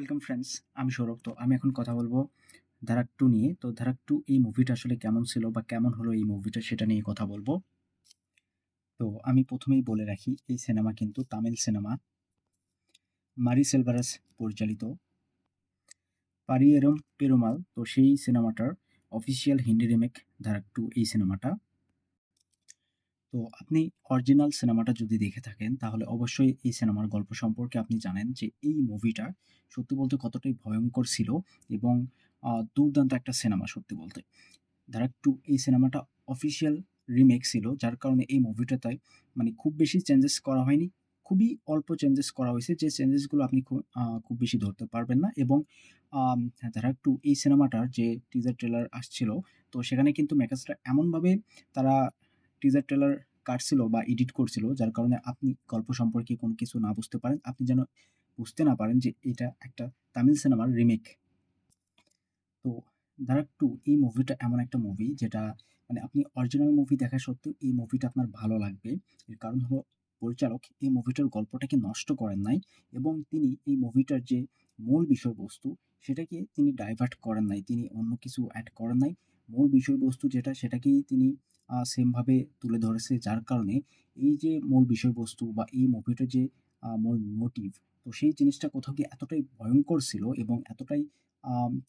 Welcome friends, আমি সৌরভ। তো আমি এখন কথা বলব ধারাক টু নিয়ে। তো ধারাক টু এই মুভিটা আসলে কেমন ছিল বা কেমন হলো এই মুভিটা সেটা নিয়ে কথা বলব। তো আমি প্রথমেই বলে রাখি, এই সিনেমা কিন্তু তামিল সিনেমা। মারি সেলভারাস পরিচালিত। পারিয়েরম পেরুমাল। তো সেই সিনেমাটার official Hindi remake Dhadak two এই সিনেমাটা। তো আপনি অরিজিনাল সিনেমাটা যদি দেখে থাকেন তাহলে অবশ্যই এই সিনেমার গল্প সম্পর্কে আপনি জানেন যে এই মুভিটা সত্যি বলতে কতটাই ভয়ঙ্কর ছিল এবং দুর্দান্ত একটা সিনেমা সত্যি বলতে। ধারাক টু এই সিনেমাটা অফিসিয়াল রিমেক ছিল যার কারণে এই মুভিটাতে মানে খুব বেশি চেঞ্জেস করা হয়নি। খুবই অল্প চেঞ্জেস করা হয়েছে যে চেঞ্জেসগুলো আপনি খুব খুব বেশি ধরতে পারবেন না এবং আম, ধারাক টু এই সিনেমাটার যে টিজার ট্রেলার আসছিল তো সেখানে কিন্তু মেকার্সরা এমনভাবে তারা টিজার ট্রেলার কাটছিল বা এডিট করছিল, যার কারণে আপনি গল্প সম্পর্কে কোনো কিছু না বুঝতে পারেন, আপনি যেন বুঝতে না পারেন যে এটা একটা তামিল সিনেমার রিমেক তো ধারাক টু, এই মুভিটা এমন একটা মুভি যেটা মানে আপনি অরিজিনাল মুভি দেখা সত্ত্বেও এই মুভিটা আপনার ভালো লাগবে। এর কারণ হলো পরিচালক এই মুভিটার গল্পটাকে নষ্ট করেন নাই এবং তিনি এই মুভিটার যে মূল বিষয়বস্তু সেটাকে তিনি ডাইভার্ট করেন নাই, তিনি অন্য কিছু অ্যাড করেন নাই। মূল বিষয়বস্তু যেটা, সেটাকেই তিনি সেমভাবে তুলে ধরেছে যার কারণে এই যে মূল বিষয়বস্তু বা এই মুভিটার যে মূল মোটিভ তো সেই জিনিসটা কোথাও গিয়ে এতটাই ভয়ঙ্কর ছিল এবং এতটাই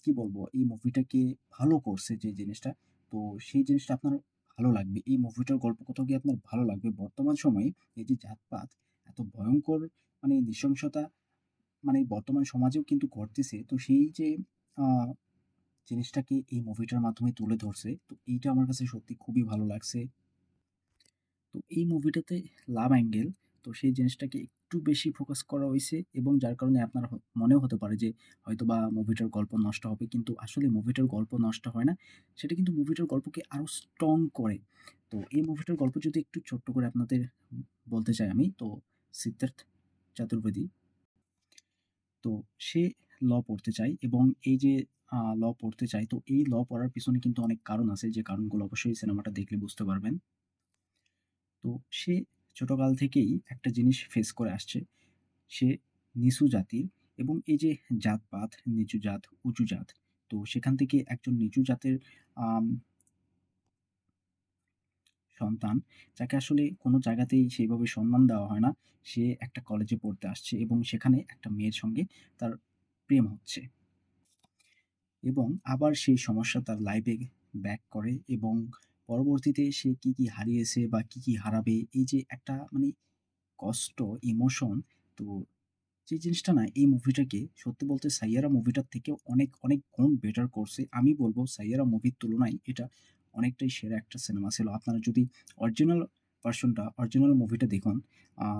কি বলব? এই মুভিটাকে ভালো করছে যে জিনিসটা, তো সেই জিনিসটা আপনার ভালো লাগবে। এই মুভিটার গল্প কোথাও গিয়ে আপনার ভালো লাগবে। বর্তমান সময়ে এই যে জাতপাত এত ভয়ঙ্কর মানে নৃশংসতা মানে বর্তমান সমাজেও কিন্তু ঘটতেছে। তো সেই যে জিনিসটাকে এই মুভিটার মাধ্যমে তুলে ধরছে। তো এইটা আমার কাছে সত্যি খুবই ভালো লাগছে। তো এই মুভিটাতে লাভ অ্যাঙ্গেল তো সেই জিনিসটাকে একটু বেশি ফোকাস করা হয়েছে এবং যার কারণে আপনার মনেও হতে পারে যে হয়তো বা মুভিটার গল্প নষ্ট হবে। কিন্তু আসলে মুভিটার গল্প নষ্ট হয় না। সেটা কিন্তু মুভিটার গল্পকে আরও স্ট্রং করে। তো এই মুভিটার গল্প যদি একটু ছোট্ট করে আপনাদের বলতে চাই আমি, তো সিদ্ধার্থ চতুর্বেদী তো সে ল পড়তে চায় এবং এই যে ল পড়তে চায় তো এই ল পড়ার পিছনে কিন্তু অনেক কারণ আছে যে কারণগুলো অবশ্যই সিনেমাটা দেখলে বুঝতে পারবেন। তো সে ছোটকাল থেকেই একটা জিনিস ফেস করে আসছে। সে নিচু জাতির এবং এই যে জাতপাত, নিচু জাত, উঁচু জাত। তো সেখান থেকে একজন নিচু জাতের সন্তান যাকে আসলে কোনো জায়গাতেই সেইভাবে সম্মান দেওয়া হয় না। সে একটা কলেজে পড়তে আসছে এবং সেখানে একটা মেয়ের সঙ্গে তার প্রেম হচ্ছে। এবং আবার সেই সমস্যা তার লাইফে ব্যাক করে এবং পরবর্তীতে সে কি, কি হারিয়েছে বা কি, কি হারাবে এই যে একটা মানে কষ্ট, ইমোশন তো যে জিনিসটা না এই মুভিটাকে সত্যি বলতে 'সাইয়ারা' মুভিটার থেকেও অনেক, অনেক গুণ বেটার করছে। আমি বলব 'সাইয়ারা' মুভির তুলনায় এটা অনেকটাই সেরা একটা সিনেমা ছিল। আপনারা যদি অরিজিনাল ভার্শনটা, অরিজিনাল মুভিটা দেখুন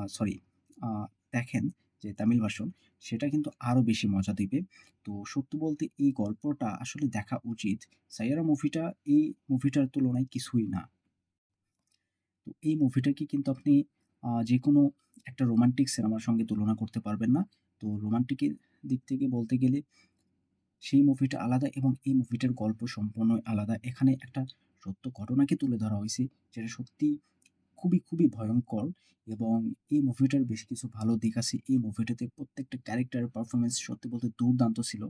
সরি দেখেন যে তামিল ভার্সন সেটা কিন্তু আরও বেশি মজা দিবে। তো সত্যি বলতে এই গল্পটা আসলে দেখা উচিত। 'সাইয়ারা' মুভিটা, এই মুভিটার তুলনায় কিছুই না। তো এই মুভিটাকে কিন্তু আপনি যে কোনো একটা রোমান্টিক সিনেমার সঙ্গে তুলনা করতে পারবেন না। তো রোমান্টিকের দিক থেকে বলতে গেলে, সেই মুভিটা আলাদা এবং এই মুভিটার গল্প সম্পূর্ণই আলাদা। এখানে একটা সত্য ঘটনাকে তুলে ধরা হয়েছে, যেটা সত্যিই খুবই, খুবই ভয়ঙ্কর এবং এই মুভিটার বেশ কিছু ভালো দিক আছে। এই মুভিটাতে প্রত্যেকটা ক্যারেক্টারের পারফরমেন্স সত্যি বলতে দুর্দান্ত ছিল।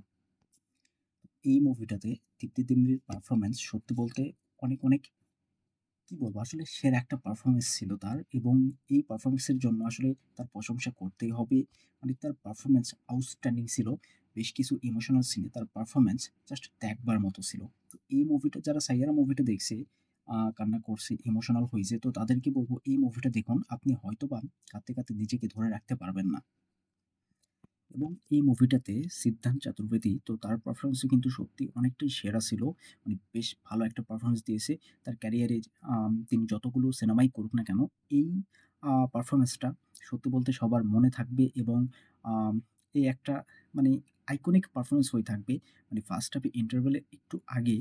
এই মুভিটাতে দীপ্তি দিমির পারফরম্যান্স সত্যি বলতে অনেক, অনেক কি বলব? আসলে সেরা একটা পারফরমেন্স ছিল তার এবং এই পারফরমেন্সের জন্য আসলে তার প্রশংসা করতেই হবে। মানে তার পারফরম্যান্স আউটস্ট্যান্ডিং ছিল। বেশ কিছু ইমোশনাল সিনে তার পারফরমেন্স জাস্ট দেখবার মতো ছিল। তো এই মুভিটা যারা 'সাইয়ারা' মুভিটা দেখছে, কান্না করছে, ইমোশনাল হইছে তো তাদেরকে বলব এই মুভিটা দেখুন। আপনি হয়তোবা কাঁদতে, কাঁদতে নিজেকে ধরে রাখতে পারবেন না। এবং এই মুভিটাতে সিদ্ধান্ত চতুর্বেদী তো তার পারফরম্যান্সও কিন্তু সত্যি অনেকটাই সেরা ছিল। মানে বেশ ভালো একটা পারফরমেন্স দিয়েছে। তার ক্যারিয়ারে তিনি যতগুলো সিনেমাই করুক না কেন, এই আ পারফরম্যান্সটা সত্যি বলতে সবার মনে থাকবে এবং এই একটা মানে আইকনিক পারফরমেন্স হয়ে থাকবে। মানে ফার্স্ট হাফে ইন্টারভ্যালের একটু আগে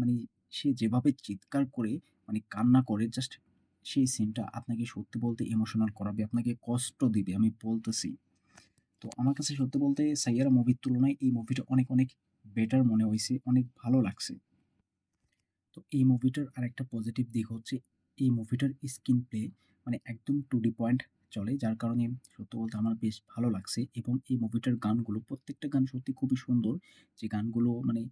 মানে সে যেভাবে চিৎকার করে মানে কান্না করে জাস্ট সেই সিনটা আপনাকে সত্যি বলতে ইমোশনাল করাবে, আপনাকে কষ্ট দিবে আমি বলতেছি। তো আমার কাছে সত্যি বলতে 'সাইয়ারা' মুভির তুলনায় এই মুভিটা অনেক, অনেক বেটার মনে হয়েছে অনেক ভালো লাগছে। তো এই মুভিটার আরেকটা পজিটিভ দিক হচ্ছে এই মুভিটার স্ক্রিন প্লে মানে একদম টু ডি পয়েন্ট চলে যার কারণে সত্যি বলতে আমার বেশ ভালো লাগছে এবং এই মুভিটার গানগুলো প্রত্যেকটা গান সত্যি খুবই সুন্দর। যে গানগুলো মানে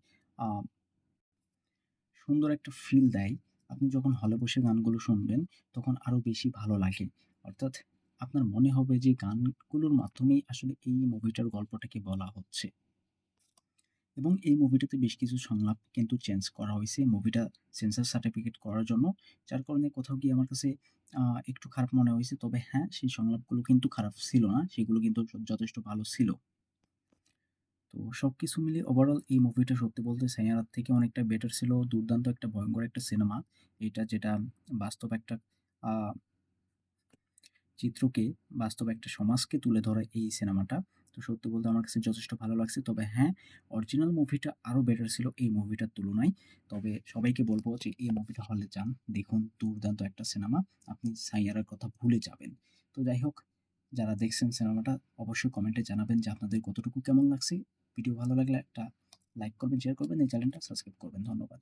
সুন্দর একটা ফিল দেয়। আপনি যখন হলে বসে গানগুলো শুনবেন তখন আরও বেশি ভালো লাগে। অর্থাৎ আপনার মনে হবে যে গানগুলোর মাধ্যমেই আসলে এই মুভিটার গল্পটাকে বলা হচ্ছে। এবং এই মুভিটাতে বেশ কিছু সংলাপ কিন্তু চেঞ্জ করা হয়েছে মুভিটা সেন্সর সার্টিফিকেট করার জন্য। যার কারণে কোথাও গিয়ে আমার কাছে একটু খারাপ মনে হয়েছে তবে হ্যাঁ, সেই সংলাপগুলো কিন্তু খারাপ ছিল না। সেগুলো কিন্তু যথেষ্ট ভালো ছিল। তো সব কিছু মিলিয়ে ওভারঅল এই মুভিটা সত্যি বলতে 'সাইয়ারার' থেকে অনেকটা বেটার ছিল। দুর্দান্ত একটা ভয়ঙ্কর একটা সিনেমা। এটা যেটা বাস্তব একটা চিত্রকে বাস্তব একটা সমাজকে তুলে ধরে এই সিনেমাটা। তো সত্যি বলতে আমার কাছে যথেষ্ট ভালো লাগছে। তবে হ্যাঁ, অরিজিনাল মুভিটা আরও বেটার ছিল এই মুভিটার তুলনায়। তবে সবাইকে বলব যে এই মুভিটা হলে যান। দেখুন দুর্দান্ত একটা সিনেমা। আপনি 'সাইয়ারার' কথা ভুলে যাবেন। তো যাই হোক, যারা দেখছেন সিনেমাটা অবশ্যই কমেন্টে জানাবেন যে আপনাদের কতটুকু কেমন লাগছে। ভিডিও ভালো লাগলে একটা লাইক করবেন, শেয়ার করবেন, এই চ্যানেলটা সাবস্ক্রাইব করবেন। ধন্যবাদ।